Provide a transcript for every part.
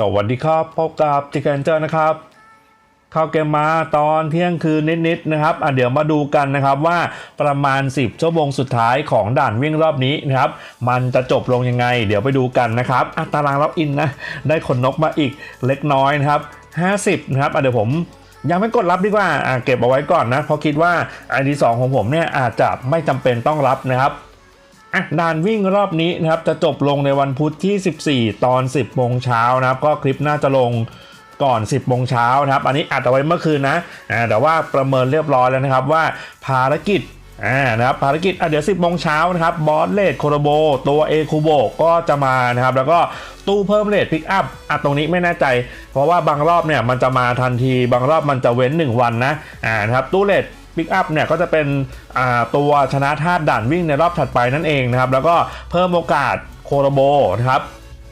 สวัสดีครับ พบกับจิกเกนเจอร์นะครับเข้าเกมมาตอนเที่ยงคืนนิดๆนะครับอะเดี๋ยวมาดูกันนะครับว่าประมาณ 10 ชั่วโมงสุดท้ายของด่านวิ่งรอบนี้นะครับ มันจะจบลงยังไง เดี๋ยวไปดูกันนะครับอะตารางล็อกอินนะได้ขนนกมาอีกเล็กน้อยนะครับ50นะครับอะเดี๋ยวผมยังไม่กดรับดีกว่าอะเก็บเอาไว้ก่อนนะเพราะคิดว่า ID 2ของผมเนี่ยอาจจะไม่จำเป็นต้องรับนะครับ อะด่านวิ่งรอบนี้นะครับจะจบลงในวันพุธที่ 14 ตอน 10โมงเช้านะครับ ก็คลิปน่าจะลงก่อน 10โมงเช้านะครับ อันนี้อัดเอาไว้เมื่อคืนนะอ่าแต่ว่าประเมินเรียบร้อยแล้วนะครับว่าภารกิจอ่านะครับภารกิจอะเดี๋ยว 10โมงเช้านะครับบอสเลดโคโรโบ ตัวเอคูโบก็จะมานะครับ แล้วก็ตู้เพิ่มเลทพิกอัพอะตรงนี้ไม่แน่ใจ เพราะว่าบางรอบเนี่ยมันจะมาทันที บางรอบมันจะเว้น 1 วันนะอ่านะครับตู้เลท ปิกอัพเนี่ยก็จะเป็นตัวชนะธาตุด่านวิ่งในรอบถัดไปนั่นเองนะครับ แล้วก็เพิ่มโอกาสโคโรโบนะครับ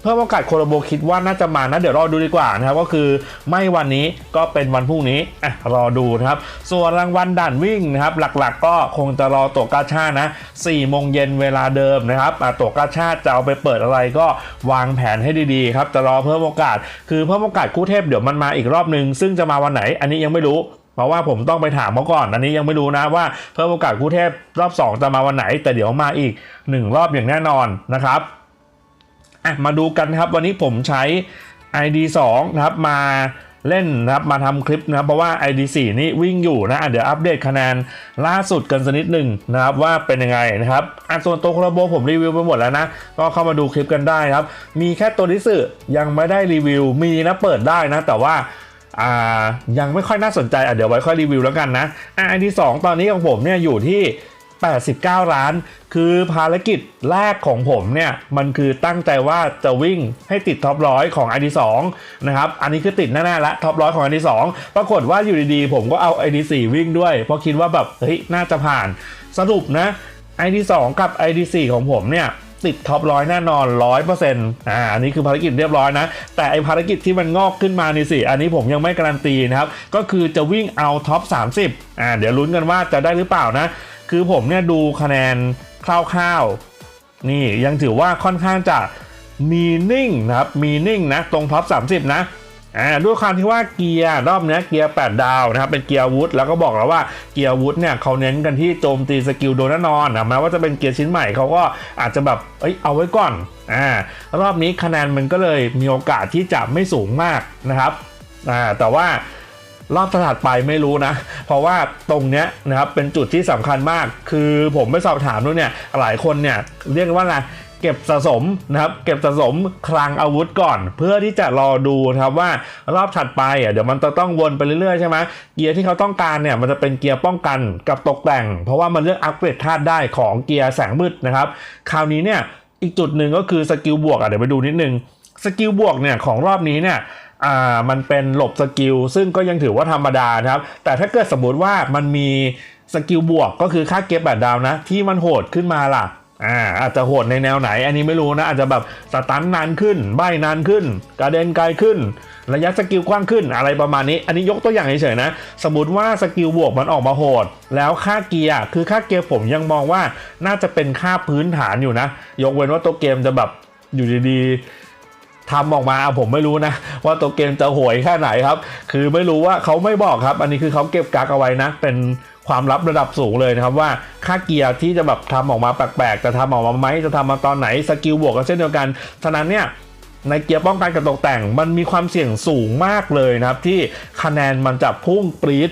เพิ่มโอกาสโคโรโบคิดว่าน่าจะมานะเดี๋ยวรอดูดีกว่านะครับก็คือไม่วันนี้ก็เป็นวันพรุ่งนี้อะรอดูนะครับ ส่วนรางวัลด่านวิ่งนะครับ หลักๆ ก็คงจะรอตัวกาชานะ4โมงเย็นเวลาเดิมนะครับตัวกาชาจะเอาไปเปิดอะไรก็วางแผนให้ดีๆครับจะรอเพิ่มโอกาส คือเพิ่มโอกาสคู่เทพเดี๋ยวมันมาอีกรอบนึง ซึ่งจะมาวันไหนอันนี้ยังไม่รู้ เพราะว่าผมต้องไปถามเขาก่อน อันนี้ยังไม่รู้นะว่าเพิ่มโอกาสคู่เทพรอบ 2 จะมาวันไหน แต่เดี๋ยวมาอีก 1 รอบอย่างแน่นอนนะครับอะมาดูกันครับวันนี้ผมใช้ ID 2นะครับมาเล่นนะครับมาทำคลิปนะครับเพราะว่า ID 4 นี่วิ่งอยู่นะอะเดี๋ยวอัปเดตคะแนนล่าสุดกันสักนิดหนึ่งนะครับว่าเป็นยังไงนะครับอะส่วนตัวคโรโบผมรีวิวไปหมดแล้วนะก็เข้ามาดูคลิปกันได้ครับ มีแค่ตัวนิสึยังไม่ได้รีวิวมีนะเปิดได้นะแต่ว่า อ่ายังไม่ค่อยน่าสนใจอะเดี๋ยวไว้ค่อยรีวิวแล้วกันนะอะอันที่ 2 ตอนนี้ของผมเนี่ยอยู่ที่ 89 ล้าน คือภารกิจแรกของผมเนี่ย มันคือตั้งใจว่าจะวิ่งให้ติดท็อปร้อยของ ID 2 นะครับ อันนี้คือติดแน่ๆละท็อปร้อยของ ID 2 ปรากฏว่าอยู่ดีๆ ผมก็เอา ID 4 วิ่งด้วย เพราะคิดว่าแบบ เฮ้ย น่าจะผ่าน สรุปนะ ID 2 กับ ID 4 ของผมเนี่ย ติดท็อปร้อยแน่นอนร้อยเปอร์เซ็นต์อ่าอันนี้คือภารกิจเรียบร้อยนะ แต่ไอภารกิจที่มันงอกขึ้นมานี่สิ อันนี้ผมยังไม่การันตีนะครับ ก็คือจะวิ่งเอาท็อป30อ่าเดี๋ยวลุ้นกันว่าจะได้หรือเปล่านะ คือผมเนี่ยดูคะแนนคร่าวๆนี่ยังถือว่าค่อนข้างจะมีนิ่งนะครับมีนิ่งนะตรงท็อป30นะ อ่าด้วยความที่ว่าเกียร์รอบนี้เกียร์ 8 ดาวนะครับเป็นเกียร์วุธแล้วก็บอกแล้วว่าเกียร์วุธเนี่ยเขาเน้นกันที่โจมตีสกิลโดนแน่นอนนะแม้ว่าจะเป็นเกียร์ชิ้นใหม่เขาก็อาจจะแบบเอ้ยเอาไว้ก่อนอ่ารอบนี้คะแนนมันก็เลยมีโอกาสที่จะไม่สูงมากนะครับอ่าแต่ว่ารอบถัดไปไม่รู้นะ เพราะว่าตรงเนี้ยนะครับเป็นจุดที่สำคัญมาก คือผมไปสอบถามด้วยเนี่ยหลายคนเนี่ยเรียกว่าอะไร เก็บสะสมนะครับเก็บสะสมคลังอาวุธก่อน เพื่อที่จะรอดูนะครับว่ารอบถัดไปอะเดี๋ยวมันจะต้องวนไปเรื่อยๆใช่ไหมเกียร์ที่เขาต้องการเนี่ยมันจะเป็นเกียร์ป้องกันกับตกแต่ง เพราะว่ามันเลือกอัปเกรดธาตุได้ของเกียร์แสงมืดนะครับคราวนี้เนี่ยอีกจุดหนึ่งก็คือสกิลบวกอะเดี๋ยวไปดูนิดนึงสกิลบวกเนี่ยของรอบนี้เนี่ยอ่ามันเป็นหลบสกิลซึ่งก็ยังถือว่าธรรมดานะครับ แต่ถ้าเกิดสมมติว่ามันมีสกิลบวกก็คือค่าเก็บแบบดาวนะ ที่มันโหดขึ้นมาล่ะ อ่าอาจจะโหดในแนวไหน อันนี้ไม่รู้นะ อาจจะแบบสตันนานขึ้น ใบนานขึ้น กระเด็นไกลขึ้น ระยะสกิลกว้างขึ้นอะไรประมาณนี้ อันนี้ยกตัวอย่างเฉยๆนะ สมมติว่าสกิลบวกมันออกมาโหด แล้วค่าเกียร์คือค่าเกียร์ผมยังมองว่าน่าจะเป็นค่าพื้นฐานอยู่นะ ยกเว้นว่าตัวเกมจะแบบอยู่ดีๆทำออกมาผมไม่รู้นะ ว่าตัวเกมจะโหวยแค่ไหนครับ คือไม่รู้ว่าเขาไม่บอกครับ อันนี้คือเขาเก็บกักเอาไว้นะเป็น ความลับระดับสูงเลยนะครับว่าค่าเกียร์ที่จะแบบทำออกมาแปลกๆจะทำออกมาไหมจะทำมาตอนไหนสกิลบวกก็เช่นเดียวกันฉะนั้นเนี่ยในเกียร์ป้องกันกับตกแต่ง มันมีความเสี่ยงสูงมากเลยนะครับ ที่คะแนนมันจะพุ่งปรี๊ด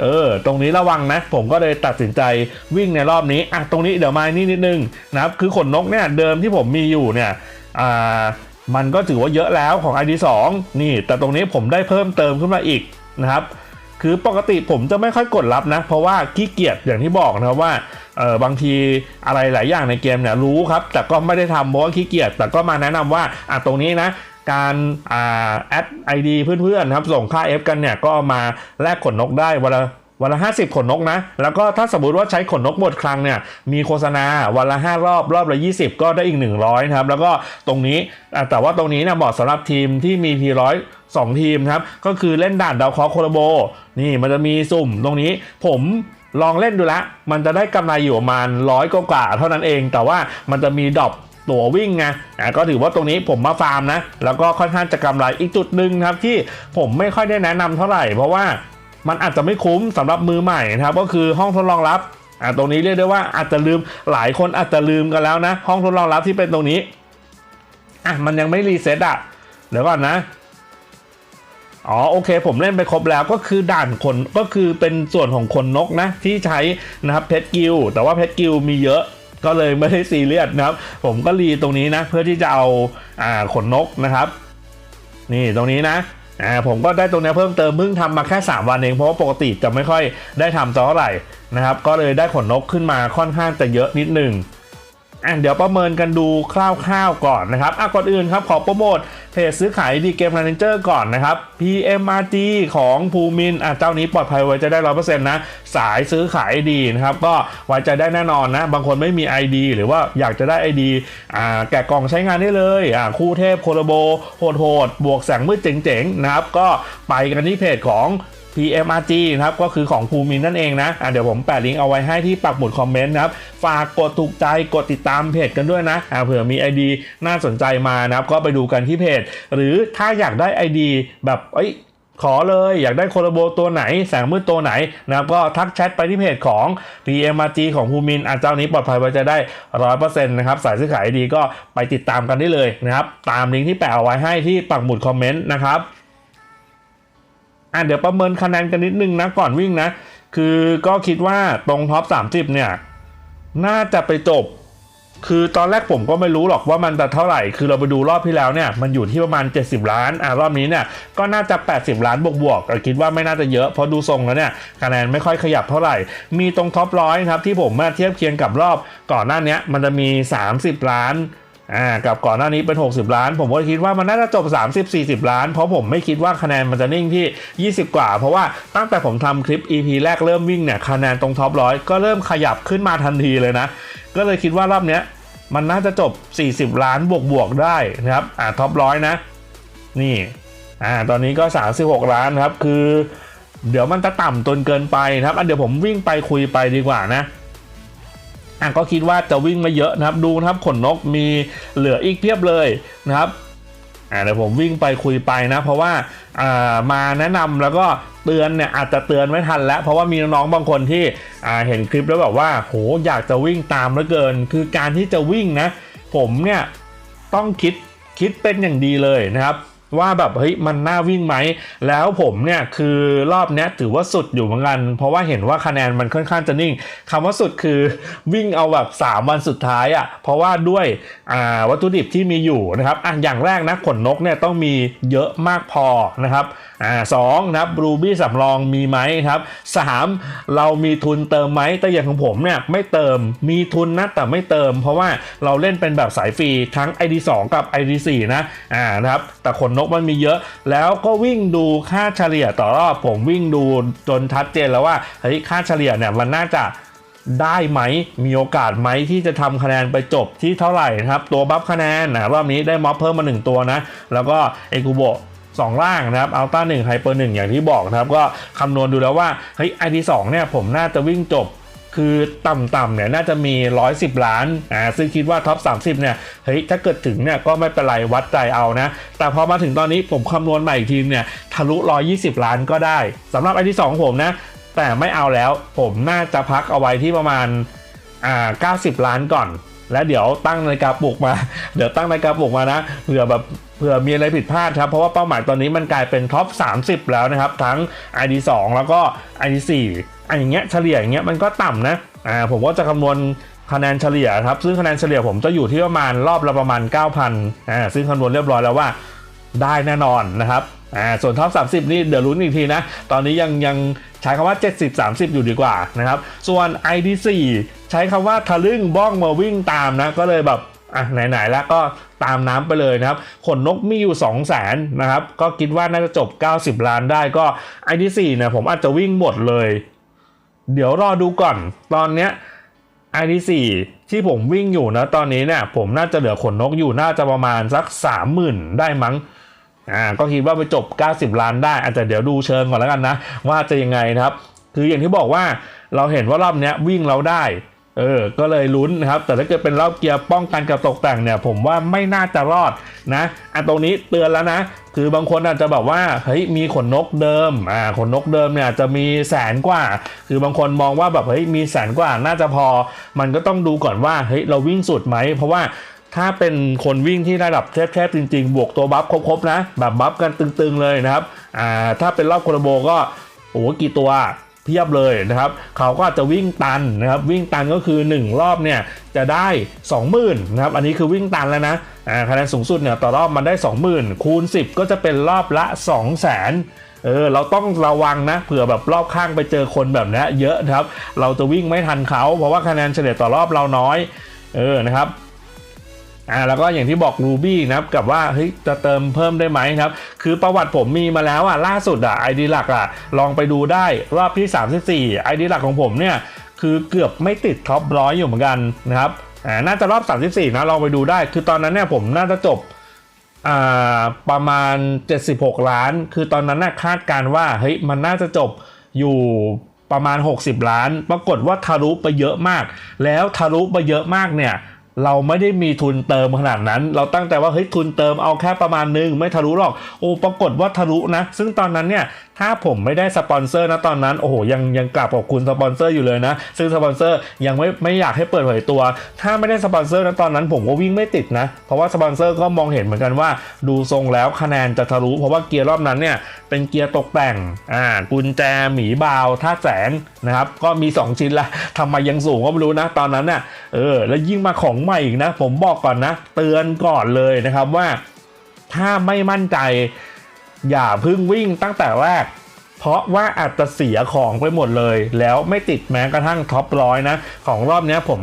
เออ ตรงนี้ระวังนะ ผมก็เลยตัดสินใจวิ่งในรอบนี้ อะ ตรงนี้เดี๋ยวมานี่นิดนึงนะครับ คือขนนกเนี่ย เดิมที่ผมมีอยู่เนี่ย อ่า มันก็ถือว่าเยอะแล้วของ ID2 นี่ แต่ตรงนี้ผมได้เพิ่มเติมขึ้นมาอีกนะครับ คือปกติผมจะไม่ค่อยกดรับนะ เพราะว่าขี้เกียจอย่างที่บอกนะครับว่าเออบางทีอะไรหลายอย่างในเกมเนี่ยรู้ครับ แต่ก็ไม่ได้ทำเพราะว่าขี้เกียจแต่ก็มาแนะนำว่าอะตรงนี้นะการอ่าแอดไอดีเพื่อนๆครับส่งค่า F กันเนี่ยก็มาแลกขนนกได้วันละ วันละ 50 ขนนกนะ แล้วก็ถ้าสมมติว่าใช้ขนนกหมดครั้งเนี่ย มีโฆษณาวันละ 5 รอบ รอบละ 20 ก็ได้อีก 100นะครับ แล้วก็ตรงนี้ แต่ว่าตรงนี้เนี่ยเหมาะสำหรับทีมที่มีทีร้อยสองทีมครับ ก็คือเล่นด่านดาวเคราะห์โคโลโบ นี่มันจะมีสุ่มตรงนี้ผมลองเล่นดูละ มันจะได้กำไรอยู่ประมาณร้อยกว่าเท่านั้นเอง แต่ว่ามันจะมีดรอปตัววิ่งไงอ่าก็ถือว่าตรงนี้ผมมาฟาร์มนะ แล้วก็ค่อนข้างจะกำไรอีกจุดหนึ่งครับที่ผมไม่ค่อยได้แนะนำเท่าไหร่ เพราะว่า มันอาจจะไม่คุ้มสำหรับมือใหม่นะครับ ก็คือห้องทดลองลับอ่าตรงนี้เรียกได้ว่าอาจจะลืมหลายคนอาจจะลืมกันแล้วนะ ห้องทดลองลับที่เป็นตรงนี้อะมันยังไม่รีเซ็ตอะเดี๋ยวก่อนนะอ๋อโอเค ผมเล่นไปครบแล้วก็คือด่านคนก็คือเป็นส่วนของคนนกนะที่ใช้นะครับเพชรกิลแต่ว่าเพชรกิลมีเยอะก็เลยไม่ได้ซีเรียสนะครับ ผมก็รีตรงนี้นะ เพื่อที่จะเอาอ่าขนนกนะครับ นี่ตรงนี้นะ อ่าผมก็ได้ตรงนี้เพิ่มเติมเพิ่งทำมาแค่ 3 วันเองเพราะว่าปกติจะไม่ค่อยได้ทำเท่าไหร่นะครับก็เลยได้ขนนกขึ้นมาค่อนข้างจะเยอะนิดหนึ่งอะเดี๋ยวประเมินกันดูคร่าวๆก่อนนะครับอะก่อนอื่นครับขอโปรโมท เพจซื้อขายดีเกมแมนเจอร์ก่อนนะครับ PMRG ของภูมินอะเจ้านี้ปลอดภัยไว้ใจได้ร้อยเปอร์เซ็นต์นะ สายซื้อขายดีนะครับ ก็ไว้ใจได้แน่นอนนะ บางคนไม่มี ID หรือว่าอยากจะได้ ID อ่าแกะกล่องใช้งานได้เลยอ่าคู่เทพโคโลโบโหดโหดบวกแสงมืดเจ๋งๆนะครับ ก็ไปกันที่เพจของ PMRG นะครับก็คือของภูมินนั่นเองนะอะเดี๋ยวผมแปะลิงก์เอาไว้ให้ที่ปักหมุดคอมเมนต์นะครับฝากกดถูกใจกดติดตามเพจกันด้วยนะอะเผื่อมี ID น่าสนใจมานะครับก็ไปดูกันที่เพจ หรือถ้าอยากได้ ID แบบเอ้ยขอเลยอยากได้โคโลโบตัวไหน แสงมืดตัวไหนนะครับก็ทักแชทไปที่เพจของ PMRG ของภูมินอาเจ้านี้ปลอดภัยไว้จะได้ร้อยเปอร์เซ็นต์นะครับสายซื้อขายดีก็ไปติดตามกันได้เลยนะครับตามลิงก์ที่แปะเอาไว้ให้ที่ปักหมุดคอมเมนต์นะครับ อะเดี๋ยวประเมินคะแนนกันนิดนึงนะก่อนวิ่งนะ คือก็คิดว่าตรงท็อป30 เนี่ย น่าจะไปจบ คือตอนแรกผมก็ไม่รู้หรอกว่ามันจะเท่าไหร่ คือเราไปดูรอบที่แล้วเนี่ย มันอยู่ที่ประมาณ 70 ล้าน อะรอบนี้เนี่ย ก็น่าจะ 80 ล้านบวกๆคิดว่าไม่น่าจะเยอะ เพราะดูทรงแล้วเนี่ย คะแนนไม่ค่อยขยับเท่าไหร่ มีตรงท็อปร้อยครับที่ผมมาเทียบเคียงกับรอบก่อนหน้านี้มันจะมี 30 ล้าน อ่ากับก่อนหน้านี้เป็น 60 ล้าน ผมก็คิดว่ามันน่าจะจบ 30 40 ล้าน เพราะผมไม่คิดว่าคะแนนมันจะนิ่งที่ 20 กว่า เพราะว่าตั้งแต่ผมทำคลิป EP แรกเริ่มวิ่งเนี่ยคะแนนตรงท็อปร้อยก็เริ่มขยับขึ้นมาทันทีเลยนะ ก็เลยคิดว่ารอบเนี้ยมันน่าจะจบ 40 ล้านบวกบวกๆได้นะครับอ่าท็อปร้อยนะ นี่อ่าตอนนี้ก็ 36 ล้านครับคือ เดี๋ยวมันจะต่ำจนเกินไปนะครับอะเดี๋ยวผมวิ่งไปคุยไปดีกว่านะ อะก็คิดว่าจะวิ่งไม่เยอะนะครับ ดูนะครับขนนกมีเหลืออีกเพียบเลยนะครับอ่าเดี๋ยวผมวิ่งไปคุยไปนะ เพราะว่าอ่ามาแนะนำแล้วก็เตือนเนี่ยอาจจะเตือนไม่ทันแล้ว เพราะว่ามีน้องๆบางคนที่อ่าเห็นคลิปแล้วแบบว่าโหอยากจะวิ่งตามเหลือเกิน คือการที่จะวิ่งนะ ผมเนี่ยต้องคิดคิดเป็นอย่างดีเลยนะครับ ว่าแบบเฮ้ยมันน่าวิ่งไหม แล้วผมเนี่ยคือรอบเนี้ยถือว่าสุดอยู่เหมือนกัน เพราะว่าเห็นว่าคะแนนมันค่อนข้างจะนิ่งคำว่าสุดคือวิ่งเอาแบบ 3 วันสุดท้ายอะ่ะเพราะว่าด้วยวัตถุดิบที่มีอยู่นะครับอะอย่างแรกนะขนนกเนี่ยต้องมีเยอะมากพอนะครับ อ่าสองนะครับบรูบี้สำรองมีไหมครับสามเรามีทุนเติมไหมแต่อย่างของผมเนี่ยไม่เติมมีทุนนะแต่ไม่เติม เพราะว่าเราเล่นเป็นแบบสายฟรีทั้ง ID2 กับ ID4 นะอ่านะครับแต่ขนนกมันมีเยอะ แล้วก็วิ่งดูค่าเฉลี่ยต่อรอบผมวิ่งดูจนชัดเจนแล้วว่าเฮ้ยค่าเฉลี่ยเนี่ยมันน่าจะได้ไหม มีโอกาสไหมที่จะทำคะแนนไปจบที่เท่าไหร่นะครับ ตัวบัฟคะแนนนะรอบนี้ได้ม็อบเพิ่มมา 1 ตัวนะ แล้วก็เอกูโบ สองล่างนะครับอัลต้าหนึ่งไฮเปอร์หนึ่งอย่างที่บอกนะครับ ก็คำนวณดูแล้วว่าเฮ้ยไอทีสองเนี่ยผมน่าจะวิ่งจบคือต่ำๆเนี่ยน่าจะมี 110 ล้านอ่าซึ่งคิดว่าท็อป 30 เนี่ย เฮ้ย ถ้าเกิดถึงเนี่ยก็ไม่เป็นไรวัดใจเอานะ แต่พอมาถึงตอนนี้ผมคำนวณใหม่อีกทีเนี่ยทะลุ 120 ล้านก็ได้สำหรับไอที่ 2 ผมนะ แต่ไม่เอาแล้วผมน่าจะพักเอาไว้ที่ประมาณอ่า90 ล้านก่อน แล้วเดี๋ยวตั้งนาฬิกาปลุกมา เดี๋ยวตั้งนาฬิกาปลุกมานะเผื่อแบบ ผื่อมีอะไรผิดพลาดครับ เพราะว่าเป้าหมายตอนนี้มันกลายเป็นท็อป 30 แล้วนะครับ ทั้ง ID2 แล้วก็ ID4 อันอย่างเงี้ยเฉลี่ยอย่างเงี้ยมันก็ต่ำนะอ่าผมก็จะคำนวณคะแนนเฉลี่ยครับ ซึ่งคะแนนเฉลี่ยผมจะอยู่ที่ประมาณรอบละประมาณ 9,000อ่าซึ่งคำนวณเรียบร้อยแล้วว่าได้แน่นอนนะครับอ่าส่วนท็อป 30 นี่เดี๋ยวลุ้นอีกทีนะ ตอนนี้ยังยังใช้คำว่า 70 30 อยู่ดีกว่านะครับ ส่วน ID4 ใช้คำว่าทะลึ่งบ้องมาวิ่งตามนะ ก็เลยแบบ อะไหนๆแล้วก็ตามน้ำไปเลยนะครับ ขนนกมีอยู่2 0 0 0 0 0นะครับ ก็คิดว่าน่าจะจบ 90 ล้านได้ก็ ID4 เนี่ยผมอาจจะวิ่งหมดเลย เดี๋ยวรอดูก่อน ตอนเนี้ย ID4 ที่ผมวิ่งอยู่นะตอนนี้เนี่ยผมน่าจะเหลือขนนกอยู่น่าจะประมาณสัก 30,000 ได้มั้งอ่าก็คิดว่าไปจบ 90 ล้านได้อาจจะเดี๋ยวดูเชิงก่อนแล้วกันนะ ว่าจะยังไงนะครับ คืออย่างที่บอกว่าเราเห็นว่ารอบเนี้ยวิ่งเราได้ เออ ก็เลยลุ้นนะครับ แต่ถ้าเกิดเป็นรอบเกียร์ป้องกันกับตกแต่งเนี่ย ผมว่าไม่น่าจะรอดนะ อันตรงนี้เตือนแล้วนะ คือบางคนอาจจะแบบว่า เฮ้ย มีขนนกเดิม อ่า ขนนกเดิมเนี่ยจะมีแสนกว่า คือบางคนมองว่าแบบ เฮ้ย มีแสนกว่า น่าจะพอ มันก็ต้องดูก่อนว่า เฮ้ย เราวิ่งสุดไหม เพราะว่าถ้าเป็นคนวิ่งที่ระดับแทบๆจริง ๆ บวกตัวบัฟครบๆนะ แบบบัฟกันตึงๆเลยนะครับ อ่า ถ้าเป็นรอบโคโลโบก็ โอ้โหกี่ตัว เพียบเลยนะครับ เขาก็จะวิ่งตันนะครับ วิ่งตันก็คือ 1 รอบเนี่ยจะได้ 20,000นะครับ อันนี้คือวิ่งตันแล้วนะอ่าคะแนนสูงสุดเนี่ยต่อรอบมันได้ 20,000 คูณ 10 ก็จะเป็นรอบละ 200,000เออเราต้องระวังนะเผื่อแบบรอบข้างไปเจอคนแบบนี้เยอะนะครับ เราจะวิ่งไม่ทันเขา เพราะว่าคะแนนเฉลี่ยต่อรอบเราน้อยเออนะครับ อ่าแล้วก็อย่างที่บอก Ruby นะครับกับว่าเฮ้ยจะเติมเพิ่มได้ไหมครับ คือประวัติผมมีมาแล้วอะล่าสุดอะ ID หลักอะลองไปดูได้รอบที่ 34 ID หลักของผมเนี่ยคือเกือบไม่ติดท็อปร้อยอยู่เหมือนกันนะครับอ่าน่าจะรอบ 34 นะลองไปดูได้ คือตอนนั้นเนี่ยผมน่าจะจบอ่าประมาณ 76 ล้าน คือตอนนั้นน่ะคาดการว่าเฮ้ยมันน่าจะจบอยู่ประมาณ 60 ล้าน ปรากฏว่าทะลุไปเยอะมาก แล้วทะลุไปเยอะมากเนี่ย เราไม่ได้มีทุนเติมขนาดนั้น เราตั้งแต่ว่าเฮ้ยทุนเติมเอาแค่ประมาณนึง ไม่ทะลุหรอก โอ้ปรากฏว่าทะลุนะ ซึ่งตอนนั้นเนี่ยถ้าผมไม่ได้สปอนเซอร์นะตอนนั้น โอ้โหยังยังกลับขอบคุณสปอนเซอร์อยู่เลยนะ ซึ่งสปอนเซอร์ยังไม่ไม่อยากให้เปิดเผยตัว ถ้าไม่ได้สปอนเซอร์นะตอนนั้น ผมก็วิ่งไม่ติดนะ เพราะว่าสปอนเซอร์ก็มองเห็นเหมือนกันว่า ดูทรงแล้วคะแนนจะทะลุ เพราะว่าเกียร์รอบนั้นเนี่ยเป็นเกียร์ตกแต่งอ่ากุญแจหมีบาวท่าแสงนะครับก็มี 2 ชิ้นละทำไมยังสูงก็ไม่รู้นะ ตอนนั้นเนี่ยเออแล้วยิ่งมาของม่อีกนะ ผมบอกก่อนนะ เตือนก่อนเลยนะครับว่า ถ้าไม่มั่นใจ อย่าพึ่งวิ่งตั้งแต่แรก เพราะว่าอาจจะเสียของไปหมดเลย แล้วไม่ติดแม้กระทั่งท็อปร้อยนะ ของรอบนี้ผม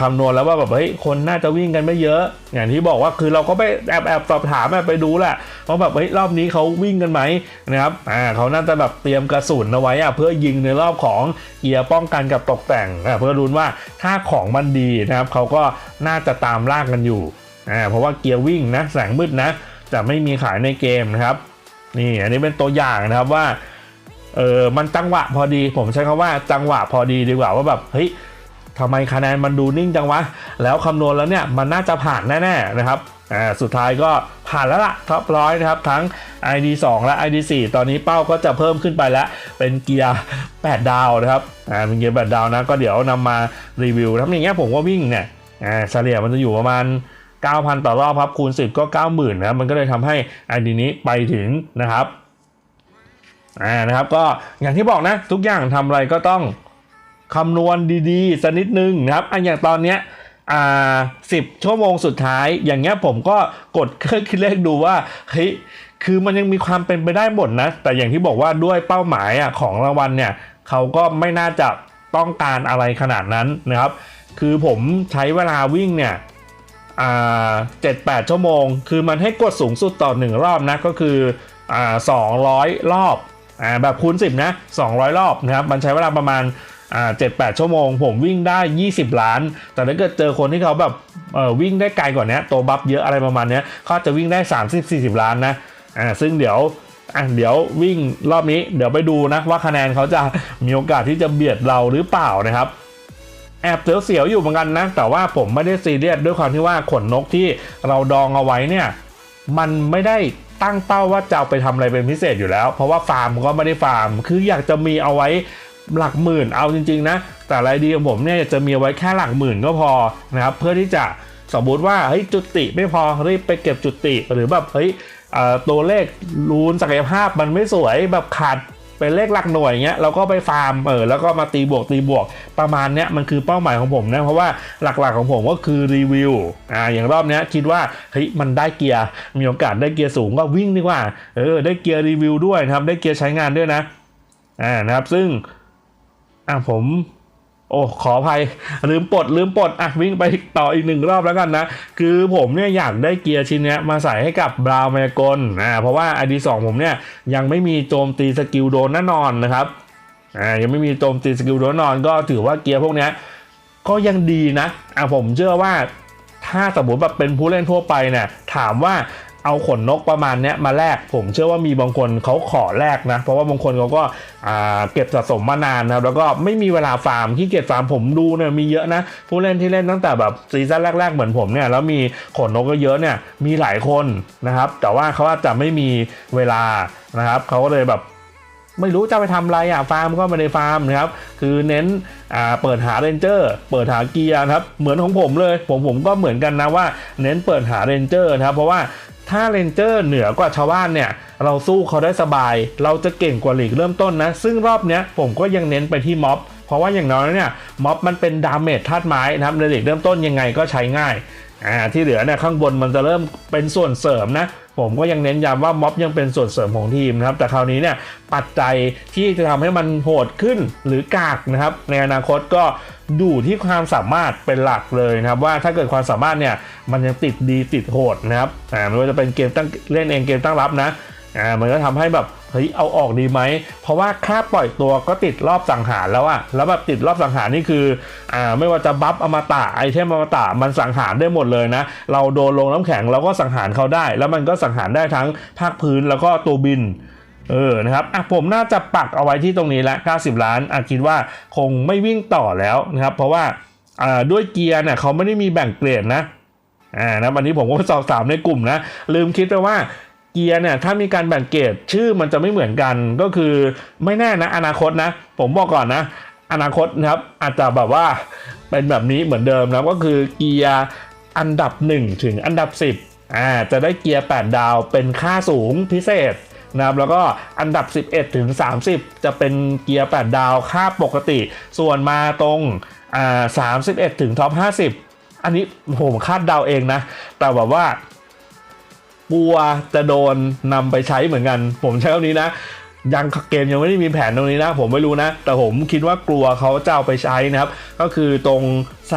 คำนวณแล้วว่าแบบเฮ้ยคนน่าจะวิ่งกันไม่เยอะ อย่างที่บอกว่าคือเราก็ไปแอบแอบสอบถามแอบไปดูแหละว่าแบบเฮ้ยรอบนี้เขาวิ่งกันไหมนะครับอ่าเขาน่าจะแบบเตรียมกระสุนเอาไว้อะเพื่อยิงในรอบของเกียร์ป้องกันกับตกแต่งเพื่อรุ้นว่าถ้าของมันดีนะครับเขาก็น่าจะตามลากกันอยู่อ่าเพราะว่าเกียร์วิ่งนะแสงมืดนะจะไม่มีขายในเกมนะครับนี่อันนี้เป็นตัวอย่างนะครับว่าเออมันจังหวะพอดี ผมใช้คำว่าจังหวะพอดีดีกว่าว่าแบบเฮ้ย ทำไมคะแนนมันดูนิ่งจังวะ แล้วคำนวณแล้วเนี่ยมันน่าจะผ่านแน่ๆนะครับอ่าสุดท้ายก็ผ่านแล้วล่ะท็อปร้อยนะครับ ทั้ง ID 2 และ ID 4 ตอนนี้เป้าก็จะเพิ่มขึ้นไปแล้ว เป็นเกียร์ 8 ดาวนะครับอ่าเป็นเกียร์ 8 ดาวนะ ก็เดี๋ยวนำมารีวิวทำอย่างเงี้ยผมว่าวิ่งเนี่ยอ่าเฉลี่ยมันจะอยู่ประมาณ 9,000 ต่อรอบครับ คูณ 10 ก็ 90,000นะครับมันก็เลยทำให้ ID นี้ไปถึงนะครับอ่านะครับก็อย่างที่บอกนะ ทุกอย่างทำอะไรก็ต้อง คำนวณดีๆสักนิดนึงนะครับอันอย่างตอนเนี้ยอ่าสิบชั่วโมงสุดท้าย อย่างเงี้ยผมก็กดเครื่องคิดเลขดูว่าเฮ้ยคือมันยังมีความเป็นไปได้หมดนะ แต่อย่างที่บอกว่าด้วยเป้าหมายอะของรางวัลเนี่ยเขาก็ไม่น่าจะต้องการอะไรขนาดนั้นนะครับ คือผมใช้เวลาวิ่งเนี่ยอ่าเจ็ดแปดชั่วโมง คือมันให้กดสูงสุดต่อหนึ่งรอบนะก็คืออ่าสองร้อยรอบอ่าแบบคูณ 10 นะ 200 รอบนะครับ มันใช้เวลาประมาณ อ่าเจ็ดแปดชั่วโมง ผมวิ่งได้ 20 ล้าน แต่ถ้าเกิดเจอคนที่เขาแบบเอ่อวิ่งได้ไกลกว่านี้ตัวบัฟเยอะอะไรประมาณนี้เขาจะวิ่งได้ 30-40 ล้านนะอ่าซึ่งเดี๋ยวอะเดี๋ยววิ่งรอบนี้เดี๋ยวไปดูนะว่าคะแนนเขาจะมีโอกาสที่จะเบียดเราหรือเปล่านะครับแอบเสียวๆอยู่เหมือนกันนะ แต่ว่าผมไม่ได้ซีเรียสด้วยความที่ว่าขนนกที่เราดองเอาไว้เนี่ยมันไม่ได้ตั้งเป้าว่าจะเอาไปทำอะไรเป็นพิเศษอยู่แล้ว เพราะว่าฟาร์มก็ไม่ได้ฟาร์ม คืออยากจะมีเอาไว้ หลักหมื่นเอาจริงๆนะ แต่รายดีของผมเนี่ยจะมีไว้แค่หลักหมื่นก็พอนะครับเพื่อที่จะสมมติว่าเฮ้ยจุติไม่พอรีบไปเก็บจุติหรือแบบเฮ้ยตัวเลขรูนศักยภาพมันไม่สวยแบบขาดเป็นเลขหลักหน่วยเงี้ยเราก็ไปฟาร์มเออแล้วก็มาตีบวกตีบวกประมาณเนี้ยมันคือเป้าหมายของผมนะเพราะว่าหลักๆของผมก็คือรีวิวอ่าอย่างรอบเนี้ยคิดว่าเฮ้ยมันได้เกียร์มีโอกาสได้เกียร์สูงก็วิ่งดีกว่าเออได้เกียร์รีวิวด้วยนะครับได้เกียร์ใช้งานด้วยนะอ่านะครับซึ่ง อะผม โอ้ขออภัย ลืมปลดลืมปลดอะวิ่งไปต่ออีกหนึ่งรอบแล้วกันนะ คือผมเนี่ยอยากได้เกียร์ชิ้นเนี้ยมาใส่ให้กับบราวมายากลอ่าเพราะว่า ID 2 ผมเนี่ยยังไม่มีโจมตีสกิลโดนแน่นอนนะครับอ่ายังไม่มีโจมตีสกิลโดนแน่นอนก็ถือว่าเกียร์พวกเนี้ยก็ยังดีนะอะผมเชื่อว่าถ้าสมมติแบบเป็นผู้เล่นทั่วไปเนี่ยถามว่า เอาขนนกประมาณนี้มาแลกผมเชื่อว่ามีบางคนเขาขอแลกนะ เพราะว่าบางคนเขาก็เก็บสะสมมานานนะครับ แล้วก็ไม่มีเวลาฟาร์มที่เกียจฟาร์มผมดูเนี่ยมีเยอะนะ ผู้เล่นที่เล่นตั้งแต่แบบซีซั่นแรก ๆ เหมือนผมเนี่ยแล้วมีขนนกก็เยอะเนี่ยมีหลายคนนะครับ แต่ว่าเขาอาจจะไม่มีเวลานะครับเขาก็เลยแบบไม่รู้จะไปทำอะไรอะฟาร์มก็ไม่ได้ฟาร์มนะครับ คือเน้นอ่าเปิดหาเรนเจอร์เปิดหาเกียร์ครับเหมือนของผมเลย ผมผมก็เหมือนกันนะว่า เน้นเปิดหาเรนเจอร์นะครับเพราะว่า ถ้าเรนเจอร์เหนือกว่าชาวบ้านเนี่ย เราสู้เขาได้สบาย เราจะเก่งกว่าลีกเริ่มต้นนะ ซึ่งรอบเนี้ยผมก็ยังเน้นไปที่ม็อบ เพราะว่าอย่างน้อยเนี่ยม็อบมันเป็นดาเมจธาตุไม้นะครับในลีกเริ่มต้นยังไงก็ใช้ง่ายอ่าที่เหลือเนี่ยข้างบนมันจะเริ่มเป็นส่วนเสริมนะผมก็ยังเน้นย้ำว่าม็อบยังเป็นส่วนเสริมของทีมนะครับ แต่คราวนี้เนี่ยปัจจัยที่จะทำให้มันโหดขึ้นหรือกากนะครับ ในอนาคตก็ ดูที่ความสามารถเป็นหลักเลยนะครับ ว่าถ้าเกิดความสามารถเนี่ยมันยังติดดีติดโหดนะครับอ่าไม่ว่าจะเป็นเกมตั้งเล่นเองเกมตั้งรับนะอ่ามันก็ทำให้แบบเฮ้ยเอาออกดีไหม เพราะว่าค่าปล่อยตัวก็ติดรอบสังหารแล้วอะแล้วแบบติดรอบสังหารนี่คืออ่าไม่ว่าจะบัฟอมตะไอเทมอมตะมันสังหารได้หมดเลยนะ เราโดนลงน้ำแข็งเราก็สังหารเขาได้ แล้วมันก็สังหารได้ทั้งภาคพื้นแล้วก็ตัวบิน เออนะครับอะผมน่าจะปักเอาไว้ที่ตรงนี้ละ 90 ล้านอะคิดว่าคงไม่วิ่งต่อแล้วนะครับ เพราะว่าอ่าด้วยเกียร์เนี่ยเขาไม่ได้มีแบ่งเกรดนะอ่านะวันนี้ผมก็สอบถามในกลุ่มนะ ลืมคิดไปว่าเกียร์เนี่ยถ้ามีการแบ่งเกรดชื่อมันจะไม่เหมือนกันก็คือไม่แน่นะ อนาคตนะ ผมบอกก่อนนะ อนาคตนะครับอาจจะแบบว่าเป็นแบบนี้เหมือนเดิมนะก็คือเกียร์อันดับ 1 ถึงอันดับ 10อ่าจะได้เกียร์ 8 ดาวเป็นค่าสูงพิเศษ นะครับแล้วก็อันดับ 11 ถึง 30 จะเป็นเกียร์ 8 ดาวค่าปกติ ส่วนมาตรงอ่า31ถึงท็อป50อันนี้ผมคาดเดาเองนะ แต่แบบว่า กลัวจะโดนนำไปใช้เหมือนกัน ผมใช้คำนี้นะยังเกมยังไม่ได้มีแผนตรงนี้นะ ผมไม่รู้นะ แต่ผมคิดว่ากลัวเขาจะเอาไปใช้นะครับ ก็คือตรง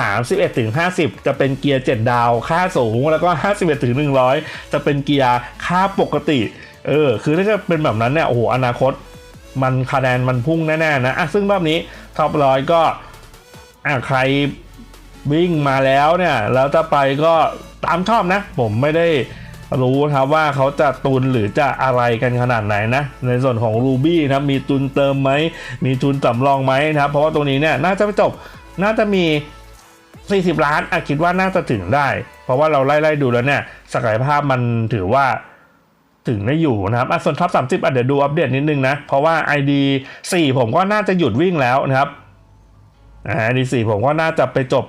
31ถึง50 จะเป็นเกียร์ 7 ดาว ค่าสูงแล้วก็ 51ถึง100 จะเป็นเกียร์ค่าปกติ เออ คือถ้าจะเป็นแบบนั้นเนี่ย โอ้โห อนาคต มันคะแนนมันพุ่งแน่ๆนะ อะ ซึ่งรอบนี้ท็อปร้อยก็ อะ ใครวิ่งมาแล้วเนี่ย แล้วถ้าไปก็ตามชอบนะ ผมไม่ได้รู้ครับว่าเขาจะตุนหรือจะอะไรกันขนาดไหนนะ ในส่วนของ Ruby นะมีตุนเติมไหม มีทุนสำรองไหมนะครับ เพราะว่าตรงนี้เนี่ยน่าจะไปจบ น่าจะมี 40 ล้านอะคิดว่าน่าจะถึงได้ เพราะว่าเราไล่ๆดูแล้วเนี่ยศักยภาพมันถือว่า ถึงได้อยู่นะครับส่วนท็อป30อะเดี๋ยวดูอัปเดตนิดนึงนะ เพราะว่า ID 4 ผมก็น่าจะหยุดวิ่งแล้วนะครับอ่า ID 4ผมก็น่าจะไปจบ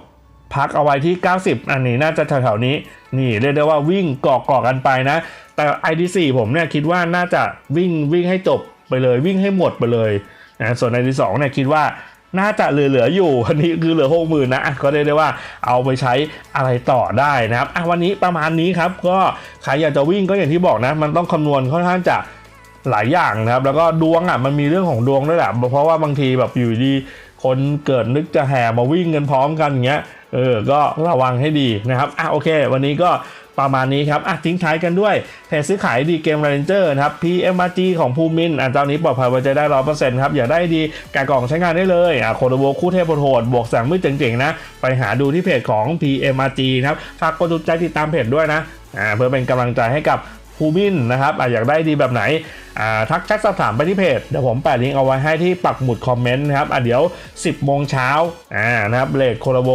พักเอาไว้ที่ 90 อันนี้น่าจะแถวๆนี้ นี่เรียกได้ว่าวิ่งเกาะเกาะกันไปนะ แต่ ID4 ผมเนี่ยคิดว่าน่าจะวิ่งวิ่งให้จบไปเลยวิ่งให้หมดไปเลยนะส่วน ID2 เนี่ยคิดว่า น่าจะเหลือๆอยู่อันนี้คือเหลือหกหมื่นนะก็เรียกได้ว่าเอาไปใช้อะไรต่อได้นะครับอะวันนี้ประมาณนี้ครับก็ใครอยากจะวิ่งก็อย่างที่บอกนะ มันต้องคำนวณค่อนข้างจะหลายอย่างนะครับ แล้วก็ดวงอะมันมีเรื่องของดวงด้วยแหละเพราะว่าบางทีแบบอยู่ดี คนเกิดนึกจะแห่มาวิ่งกันพร้อมกันอย่างเงี้ยเออก็ระวังให้ดีนะครับอะโอเค วันนี้ก็ประมาณนี้ครับอะทิ้งท้ายกันด้วยเพจซื้อขายดีเกม r รนเจอร์นะครับ PMRG ของภูมินอะเจ้านี้ปลอดภัยไว้ใจได้ร้อยเปอร์เซ็นต์ครับ อยากได้ดีแกะกล่องใช้งานได้เลยอะโคโดโบคู่เทพโหดบวกสั่งมืดเจ๋งๆนะ ไปหาดูที่เพจของ PMRG นะครับ ฝากกดติดใจติดตามเพจด้วยนะอ่าเพื่อเป็นกำลังใจให้กับ ภูมินนะครับออยากได้ดีแบบไหนทักแชทสอบถามไปที่เพจ เดี๋ยวผมแปะลิงก์เอาไว้ให้ที่ปักหมุดคอมเมนต์นะครับเดี๋ยว 10 โมงเช้าอ่านะครับเลดโคโลโบ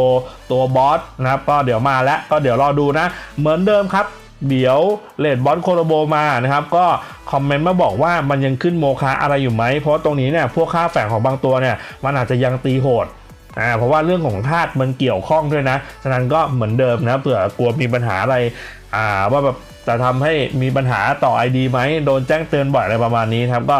ตัวบอสนะครับก็เดี๋ยวมาแล้วก็เดี๋ยวรอดูนะ เหมือนเดิมครับเดี๋ยวเลดบอสโคโลโบมานะครับก็คอมเมนต์มาบอกว่ามันยังขึ้นโมคาอะไรอยู่ไหม เพราะตรงนี้เนี่ยพวกค่าแฝงของบางตัวเนี่ยมันอาจจะยังตีโหดอ่าเพราะว่าเรื่องของธาตุมันเกี่ยวข้องด้วยนะ ฉะนั้นก็เหมือนเดิมนะเผื่อกลัวมีปัญหาอะไรอ่าว่าแบบ จะทำให้มีปัญหาต่อ ID ไหมโดนแจ้งเตือนบ่อยอะไรประมาณนี้ครับก็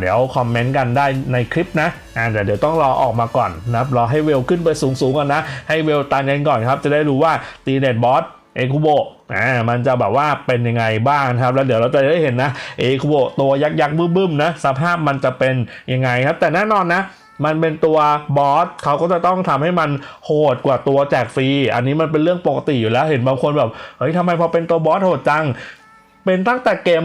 เดี๋ยวคอมเมนต์กันได้ในคลิปนะแต่เดี๋ยวต้องรอออกมาก่อนนะครับรอให้เวลขึ้นไปสูงๆก่อนนะ ให้เวลตันกันก่อนครับจะได้รู้ว่าตีเน็ตบอสเอคุโบอ่ามันจะแบบว่าเป็นยังไงบ้างครับ แล้วเดี๋ยวเราจะได้เห็นนะเอคุโบตัวยักษ์ยักษ์บึ้มๆนะสภาพมันจะเป็นยังไงครับ แต่แน่นอนนะ มันเป็นตัวบอสเขาก็จะต้องทำให้มันโหดกว่าตัวแจกฟรี อันนี้มันเป็นเรื่องปกติอยู่แล้ว เห็นบางคนแบบเฮ้ยทำไมพอเป็นตัวบอสโหดจัง เป็นตั้งแต่เกม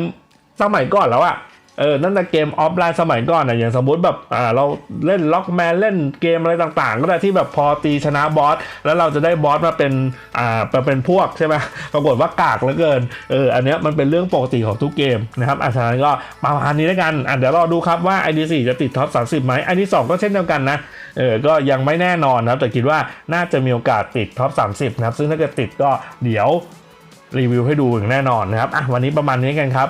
สมัยก่อนแล้วอะ เออนั่นแต่เกมออฟไลน์สมัยก่อนนะอย่างสมมติแบบอ่าเราเล่นล็อกแมนเล่นเกมอะไรต่างๆ ก็ได้ที่แบบพอตีชนะบอสแล้วเราจะได้บอสมาเป็นอ่ามาเป็นพวกใช่ไหมปรากฏว่ากากเหลือเกินเอออันเนี้ยมันเป็นเรื่องปกติของทุกเกมนะครับอาฉะนั้นก็ประมาณนี้แล้วกันอะเดี๋ยวรอดูครับว่า ID4 จะติดท็อป 30ไหม ID2 ก็เช่นเดียวกันนะเออก็ยังไม่แน่นอนนะครับแต่คิดว่าน่าจะมีโอกาสติดท็อป 30นะครับซึ่งถ้าเกิดติดก็เดี๋ยวรีวิวให้ดูอย่างแน่นอนนะครับอะวันนี้ประมาณนี้กันครับ